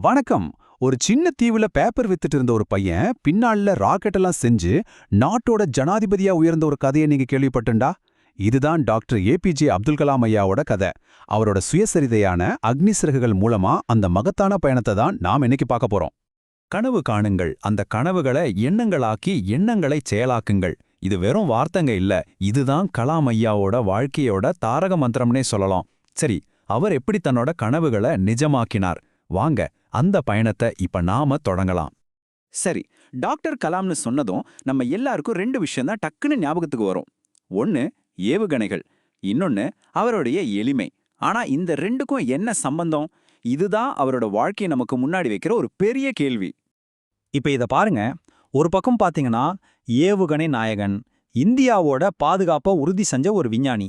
வணக்கம். ஒரு சின்ன தீவுல பேப்பர் வித்துட்டு இருந்த ஒரு பையன் பின்னால ராக்கெட் எல்லாம் செஞ்சு நாட்டோட ஜனாதிபதியா உயர்ந்த ஒரு கதையை நீங்க கேள்விப்பட்டுண்டா இதுதான் டாக்டர் ஏபிஜே அப்துல் கலாம் ஐயாவோட கதை. அவரோட சுயசரிதையான அக்னி சிறகுகள் மூலமா அந்த மகத்தான பயணத்தை தான் நாம் இன்னைக்கு பார்க்க போறோம். கனவு காணுங்கள். அந்த கனவுகளை எண்ணங்களாக்கி எண்ணங்களை செயலாக்குங்கள். இது வெறும் வார்த்தைங்க இல்ல. இதுதான் கலாம் ஐயாவோட வாழ்க்கையோட தாரக மந்திரம்னே சொல்லலாம். சரி அவர் எப்படி தன்னோட கனவுகளை நிஜமாக்கினார்? வாங்க அந்த பயணத்தை இப்ப நாம தொடங்கலாம். சரி டாக்டர் கலாம்னு சொன்னதும் நம்ம எல்லாருக்கும் ரெண்டு விஷயம் தான் டக்குன்னு ஞாபகத்துக்கு வரும். ஒன்னு ஏவுகணைகள். இன்னொன்னு அவருடைய எளிமை. ஆனா இந்த ரெண்டுக்கும் என்ன சம்பந்தம்? இதுதான் அவரோட வாழ்க்கையை நமக்கு முன்னாடி வைக்கிற ஒரு பெரிய கேள்வி. இப்ப இத பாருங்க. ஒரு பக்கம் பாத்தீங்கன்னா ஏவுகணை நாயகன் இந்தியாவோட பாதுகாப்பை உறுதி செஞ்ச ஒரு விஞ்ஞானி.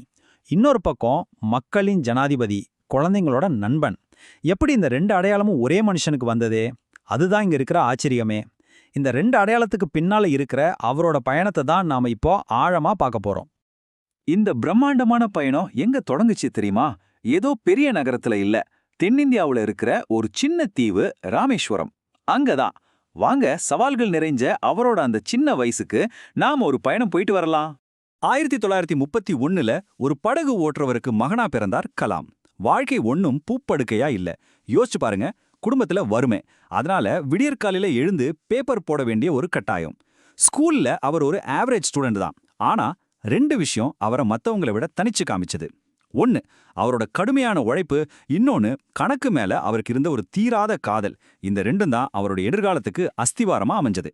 இன்னொரு பக்கம் மக்களின் ஜனாதிபதி குழந்தைங்களோட நண்பன். எப்படி இந்த ரெண்டு அடையாளமும் ஒரே மனுஷனுக்கு வந்ததே? அதுதான் இங்க இருக்கிற ஆச்சரியமே. இந்த ரெண்டு அடையாளத்துக்கு பின்னால இருக்கிற அவரோட பயணத்தை தான் நாம இப்போ ஆழமா பார்க்க போறோம். இந்த பிரம்மாண்டமான பயணம் எங்க தொடங்குச்சு தெரியுமா? ஏதோ பெரிய நகரத்துல இல்ல. தென்னிந்தியாவுல இருக்கிற ஒரு சின்ன தீவு ராமேஸ்வரம். அங்கதான். வாங்க சவால்கள் நிறைஞ்ச அவரோட அந்த சின்ன வயசுக்கு நாம ஒரு பயணம் போயிட்டு வரலாம். ஆயிரத்தி தொள்ளாயிரத்தி முப்பத்தி ஒண்ணுல ஒரு படகு ஓட்டுறவருக்கு மகனா பிறந்தார் கலாம். வாழ்க்கை ஒன்னும் பூப்படுக்கையா இல்ல. யோசிச்சு பாருங்க குடும்பத்துல வறுமை. அதனால விடியற்காலையில எழுந்து பேப்பர் போட வேண்டிய ஒரு கட்டாயம். ஸ்கூல்ல அவர் ஒரு ஆவரேஜ் ஸ்டூடெண்ட் தான். ஆனா ரெண்டு விஷயம் அவரை மற்றவங்களை விட தனிச்சு காமிச்சது. ஒன்னு அவரோட கடுமையான உழைப்பு இன்னொன்னு கணக்கு மேல அவருக்கு இருந்த ஒரு தீராத காதல். இந்த ரெண்டும் தான் அவரோட எதிர்காலத்துக்கு அஸ்திவாரமா அமைஞ்சது.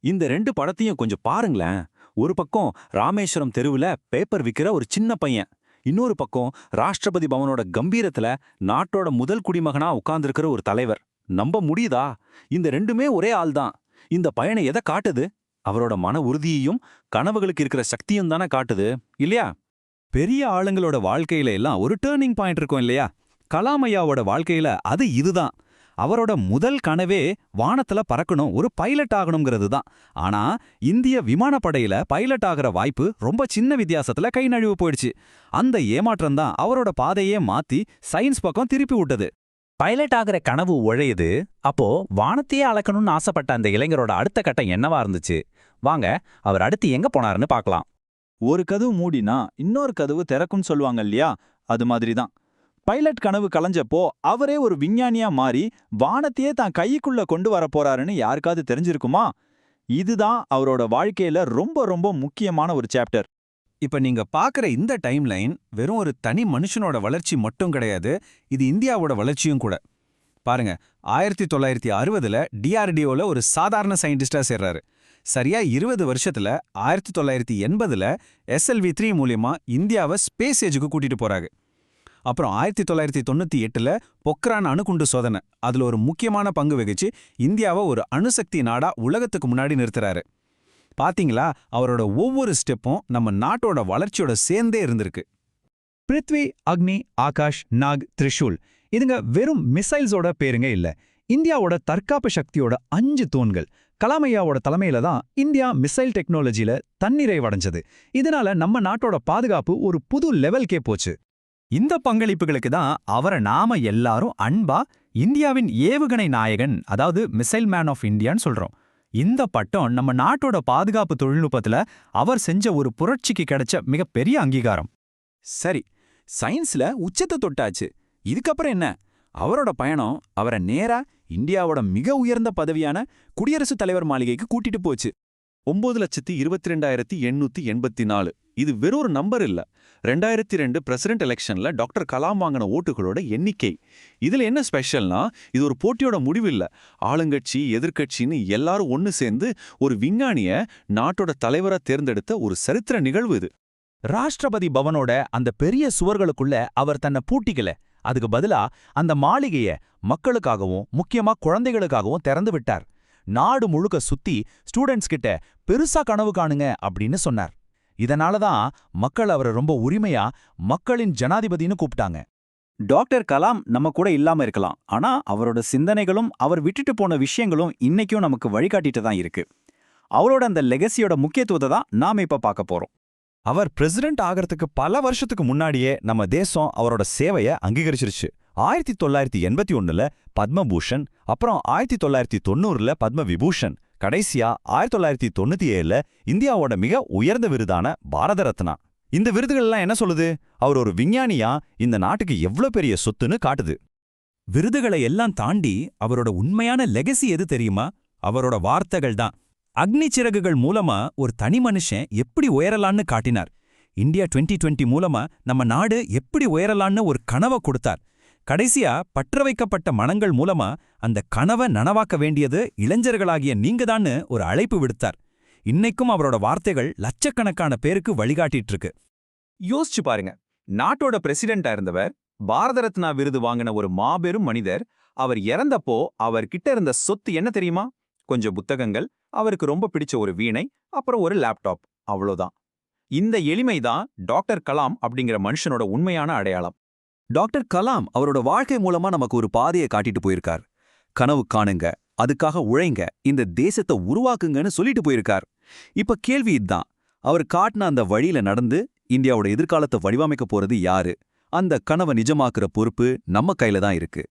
இந்த ரெண்டு படத்தையும் கொஞ்சம் பாருங்களேன். ஒரு பக்கம் ராமேஸ்வரம் தெருவுல பேப்பர் விற்கிற ஒரு சின்ன பையன். இன்னொரு பக்கம் ராஷ்டிரபதி பவனோட கம்பீரத்துல நாட்டோட முதல் குடிமகனா உட்கார்ந்துருக்கிற ஒரு தலைவர். நம்ப முடியுதா? இந்த ரெண்டுமே ஒரே ஆள்தான். இந்த பயணம் எதை காட்டுது? அவரோட மன உறுதியையும் கனவுகளுக்கு இருக்கிற சக்தியும் தானே காட்டுது இல்லையா? பெரிய ஆளுங்களோட வாழ்க்கையில எல்லாம் ஒரு டேர்னிங் பாயிண்ட் இருக்கும் இல்லையா? கலாமையாவோட வாழ்க்கையில அது இதுதான். அவரோட முதல் கனவே வானத்துல பறக்கணும் ஒரு பைலட் ஆகணுங்கிறது தான் ஆனா இந்திய விமானப்படையில பைலட் ஆகிற வாய்ப்பு ரொம்ப சின்ன வித்தியாசத்துல கை நழுவு போயிடுச்சு. அந்த ஏமாற்றம் தான் அவரோட பாதையே மாத்தி சயின்ஸ் பக்கம் திருப்பி விட்டது. பைலட் ஆகிற கனவு உழையுது. அப்போ வானத்தையே அளக்கணும்னு ஆசைப்பட்ட அந்த இளைஞரோட அடுத்த கட்டம் என்னவா இருந்துச்சு? வாங்க அவர் அடுத்து எங்க போனாருன்னு பார்க்கலாம். ஒரு கதவு மூடினா இன்னொரு கதவு திறக்கும்னு சொல்லுவாங்க இல்லையா? அது மாதிரி தான் பைலட் கனவு கலைஞ்சப்போ அவரே ஒரு விஞ்ஞானியா மாறி வானத்தையே தான் கைக்குள்ள கொண்டு வர போறாருன்னு யாருக்காவது தெரிஞ்சிருக்குமா? இதுதான் அவரோட வாழ்க்கையில ரொம்ப ரொம்ப முக்கியமான ஒரு சாப்டர். இப்ப நீங்க பாக்குற இந்த டைம் லைன் வெறும் ஒரு தனி மனுஷனோட வளர்ச்சி மட்டும் கிடையாது இது இந்தியாவோட வளர்ச்சியும் கூட. பாருங்க ஆயிரத்தி தொள்ளாயிரத்தி அறுபதுல டிஆர்டிஓல ஒரு சாதாரண சயின்டிஸ்டா சேர்றாரு. சரியா இருபது வருஷத்துல ஆயிரத்தி தொள்ளாயிரத்தி எண்பதுல எஸ்எல்வி த்ரீ மூலியமா இந்தியாவை ஸ்பேஸ் ஏஜுக்கு கூட்டிட்டு போறாங்க அப்புறம் ஆயிரத்தி தொள்ளாயிரத்தி தொண்ணூத்தி எட்டுல பொக்ரான் அணுகுண்டு சோதனை. அதுல ஒரு முக்கியமான பங்கு வகிச்சு இந்தியாவை ஒரு அணுசக்தி நாடா உலகத்துக்கு முன்னாடி நிறுத்துறாரு. பாத்தீங்களா? அவரோட ஒவ்வொரு ஸ்டெப்பும் நம்ம நாட்டோட வளர்ச்சியோட சேர்ந்தே இருந்திருக்கு. பிருத்வி அக்னி ஆகாஷ் நாக் த்ரிஷூல். இதுங்க வெறும் மிசைல்ஸோட பேருங்க இல்ல. இந்தியாவோட தற்காப்பு சக்தியோட அஞ்சு தூண்கள். கலாமையாவோட தலைமையில தான் இந்தியா மிசைல் டெக்னாலஜில தன்னிறைவடைஞ்சது. இதனால நம்ம நாட்டோட பாதுகாப்பு ஒரு புது லெவல்கே போச்சு. இந்த பங்களிப்புகளுக்கு தான் அவரை நாம எல்லாரும் அன்பா இந்தியாவின் ஏவுகணை நாயகன் அதாவது மிசைல் மேன் ஆஃப் இந்தியான்னு சொல்றோம். இந்த பட்டம் நம்ம நாட்டோட பாதுகாப்பு தொழில்நுட்பத்துல அவர் செஞ்ச ஒரு புரட்சிக்கு கிடைச்ச மிகப்பெரிய அங்கீகாரம். சரி சயின்ஸ்ல உச்சத்தை தொட்டாச்சு. இதுக்கப்புறம் என்ன? அவரோட பயணம் அவரை நேரா இந்தியாவோட மிக உயர்ந்த பதவியான குடியரசுத் தலைவர் மாளிகைக்கு கூட்டிட்டு போச்சு. ஒன்பது லட்சத்தி இருபத்தி ரெண்டாயிரத்தி எண்ணூத்தி எண்பத்தி நாலு. இது வெறும் ஒரு நம்பர் இல்ல. ரெண்டாயிரத்தி ரெண்டு பிரசிடென்ட் எலெக்ஷன்ல டாக்டர் கலாம் வாங்கின ஓட்டுகளோட எண்ணிக்கை. இதுல என்ன ஸ்பெஷல்னா இது ஒரு போட்டியோட முடிவு இல்ல. ஆளுங்கட்சி எதிர்க்கட்சின்னு எல்லாரும் ஒன்னு சேர்ந்து ஒரு விஞ்ஞானிய நாட்டோட தலைவராக தேர்ந்தெடுத்த ஒரு சரித்திர நிகழ்வு இது. ராஷ்டிரபதி பவனோட அந்த பெரிய சுவர்களுக்குள்ள அவர் தன்னை பூட்டிக்கல. அதுக்கு பதிலா அந்த மாளிகைய மக்களுக்காகவும் முக்கியமா குழந்தைகளுக்காகவும் திறந்து விட்டார். நாடு முழுக்க சுத்தி ஸ்டூடெண்ட்ஸ் கிட்ட பெருசா கனவு காணுங்க அப்படின்னு சொன்னார். இதனால தான் மக்கள் அவரை ரொம்ப உரிமையா மக்களின் ஜனாதிபதினு கூப்பிட்டாங்க. டாக்டர் கலாம் நம்ம கூட இல்லாம இருக்கலாம். ஆனா அவரோட சிந்தனைகளும் அவர் விட்டுட்டு போன விஷயங்களும் இன்னைக்கும் நமக்கு வழிகாட்டிட்டு தான் இருக்கு. அவரோட அந்த லெகசியோட முக்கியத்துவத்தை தான் நாம இப்ப பார்க்க போறோம். அவர் பிரசிடென்ட் ஆகிறதுக்கு பல வருஷத்துக்கு முன்னாடியே நம்ம தேசம் அவரோட சேவையை அங்கீகரிச்சிருச்சு. ஆயிரத்தி தொள்ளாயிரத்தி எண்பத்தி ஒன்றில் பத்மபூஷன் அப்புறம் ஆயிரத்தி தொள்ளாயிரத்தி தொண்ணூறுல பத்ம விபூஷன் கடைசியா ஆயிரத்தி தொள்ளாயிரத்தி தொண்ணூத்தி ஏழுல இந்தியாவோட மிக உயர்ந்த விருதான பாரத ரத்னா. இந்த விருதுகள்லாம் என்ன சொல்லுது? அவர் ஒரு விஞ்ஞானியா? இந்த நாட்டுக்கு எவ்ளோ பெரிய சொத்துன்னு காட்டுது. விருதுகளை எல்லாம் தாண்டி அவரோட உண்மையான லெகசி எது தெரியுமா? அவரோட வார்த்தைகள் தான். அக்னி சிறகுகள் மூலமா ஒரு தனி மனுஷன் எப்படி உயரலான்னு காட்டினார். இந்தியா 2020 மூலமா நம்ம நாடு எப்படி உயரலான்னு ஒரு கனவை கொடுத்தார். கடைசியா பற்ற வைக்கப்பட்ட மனங்கள் மூலமா அந்த கனவை நனவாக்க வேண்டியது இளைஞர்களாகிய நீங்கதான்னு ஒரு அழைப்பு விடுத்தார். இன்னைக்கும் அவரோட வார்த்தைகள் லட்சக்கணக்கான பேருக்கு வழிகாட்டிட்டு இருக்கு யோசிச்சு பாருங்க. நாட்டோட பிரசிடென்டா இருந்தவர் பாரத ரத்னா விருது வாங்கின ஒரு மாபெரும் மனிதர் அவர் இறந்தப்போ அவர்கிட்ட இருந்த சொத்து என்ன தெரியுமா? கொஞ்சம் புத்தகங்கள் அவருக்கு ரொம்ப பிடிச்ச ஒரு வீணை அப்புறம் ஒரு லேப்டாப் அவ்வளோதான். இந்த எளிமை தான் டாக்டர் கலாம் அப்படிங்கிற மனுஷனோட உண்மையான அடையாளம். டாக்டர் கலாம் அவரோட வாழ்க்கை மூலமா நமக்கு ஒரு பாதையை காட்டிட்டு போயிருக்கார். கனவு காணுங்க அதுக்காக உழைங்க இந்த தேசத்தை உருவாக்குங்கன்னு சொல்லிட்டு போயிருக்கார். இப்ப கேள்வி இதுதான் அவர் காட்டின அந்த வழியில நடந்து இந்தியாவோட எதிர்காலத்தை வடிவமைக்க போறது யாரு? அந்த கனவை நிஜமாக்குற பொறுப்பு நம்ம கையில தான் இருக்கு.